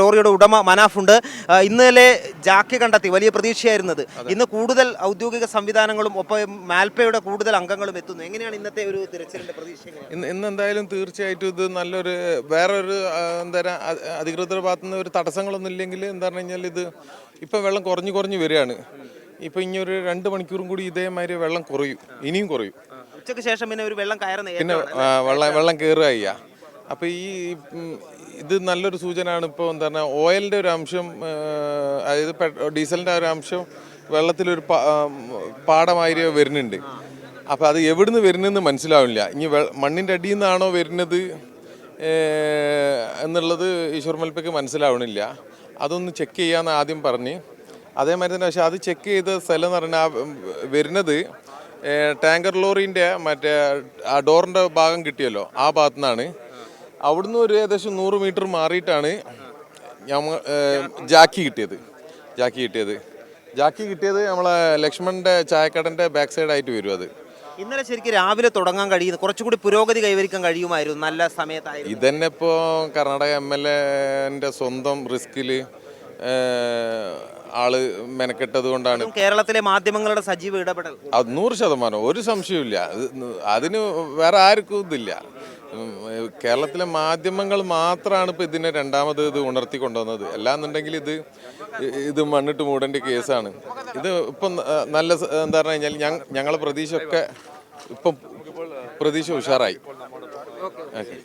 ലോറിയുടെ ഉടമ മനാഫുണ്ട് ഉണ്ട്. ഇന്നലെ ജാക്കി കണ്ടെത്തി വലിയ പ്രതീക്ഷയായിരുന്നത്. ഇന്ന് കൂടുതൽ ഔദ്യോഗിക സംവിധാനങ്ങളും ഒപ്പം മാൽപ്പയുടെ കൂടുതൽ അംഗങ്ങളും എത്തുന്നു. എങ്ങനെയാണ് ഇന്നത്തെ ഒരു തിരച്ചിലിന്റെ പ്രതീക്ഷ? ഇന്ന് ഇന്ന് എന്തായാലും തീർച്ചയായിട്ടും ഇത് നല്ലൊരു വേറൊരു എന്താ പറയുക അധികൃതരുടെ ഭാഗത്തു നിന്ന് ഒരു തടസ്സങ്ങളൊന്നും ഇല്ലെങ്കിൽ എന്താ പറഞ്ഞു കഴിഞ്ഞാൽ ഇത് ഇപ്പം വെള്ളം കുറഞ്ഞു കുറഞ്ഞു വരികയാണ്. ഇപ്പം ഇനി ഒരു രണ്ട് മണിക്കൂറും കൂടി ഇതേമാതിരി വെള്ളം കുറയും. ഇനിയും കുറയും. ഉച്ചയ്ക്ക് ശേഷം പിന്നെ ഒരു വെള്ളം കയറുന്ന പിന്നെ വെള്ളം വെള്ളം കയറുക അപ്പോൾ ഈ ഇത് നല്ലൊരു സൂചനയാണ്. ഇപ്പോൾ എന്താ ഓയിലിന്റെ ഒരു അംശം അതായത് ഡീസലിന്റെ ഒരു അംശം വെള്ളത്തിലൊരു പാടമായി വരുന്നുണ്ട്. അപ്പോൾ അത് എവിടുന്ന് വരുന്നെന്ന് മനസ്സിലാവില്ല. ഇനി മണ്ണിന്റെ അടിയിൽ നിന്നാണോ വരുന്നത് എന്നുള്ളത് ഈശ്വർ മൽപ്പയ്ക്ക് മനസ്സിലാവണില്ല. അതൊന്ന് ചെക്ക് ചെയ്യാമെന്ന് ആദ്യം പറഞ്ഞ്. അതേമാതിരി തന്നെ പക്ഷേ അത് ചെക്ക് ചെയ്ത സ്ഥലം എന്ന് പറഞ്ഞാൽ വരുന്നത് ടാങ്കർ ലോറിന്റെ മറ്റേ ആ ഡോറിന്റെ ഭാഗം കിട്ടിയല്ലോ ആ ഭാഗത്തു നിന്നാണ് അവിടുന്ന് ഒരു ഏകദേശം നൂറ് മീറ്റർ മാറിയിട്ടാണ് ഞമ്മ ജാക്കി കിട്ടിയത്. ജാക്കി കിട്ടിയത്. ജാക്കി കിട്ടിയത് നമ്മളെ ലക്ഷ്മണന്റെ ചായക്കടന്റെ ബാക്ക് സൈഡ് ആയിട്ട് വരും അത്. ഇന്നലെ ശരിക്കും രാവിലെ തുടങ്ങാൻ കഴിയുന്നു കുറച്ചുകൂടി പുരോഗതി കൈവരിക്കാൻ കഴിയുമായിരുന്നു നല്ല സമയത്തായിരുന്നു. ഇതന്നെ ഇപ്പോൾ കർണാടക എം എൽ എന്റെ സ്വന്തം റിസ്കിൽ ആൾ മെനക്കെട്ടത് കൊണ്ടാണ്. കേരളത്തിലെ മാധ്യമങ്ങളുടെ സജീവ ഇടപെടൽ. അത് നൂറ് ശതമാനം. ഒരു സംശയമില്ല അത് അതിന് വേറെ ആർക്കും ഇതില്ല. കേരളത്തിലെ മാധ്യമങ്ങൾ മാത്രമാണ് ഇപ്പോൾ ഇതിനെ രണ്ടാമത് ഇത് ഉണർത്തി കൊണ്ടുവന്നത്. അല്ലാന്നുണ്ടെങ്കിൽ ഇത് ഇത് മണ്ണിട്ട് മൂടേണ്ട കേസാണ്. ഇത് ഇപ്പം നല്ല എന്താ പറഞ്ഞു കഴിഞ്ഞാൽ ഞങ്ങ ഞങ്ങളെ പ്രതീക്ഷ ഒക്കെ ഇപ്പം പ്രതീക്ഷ ഉഷാറായി. ഓക്കെ.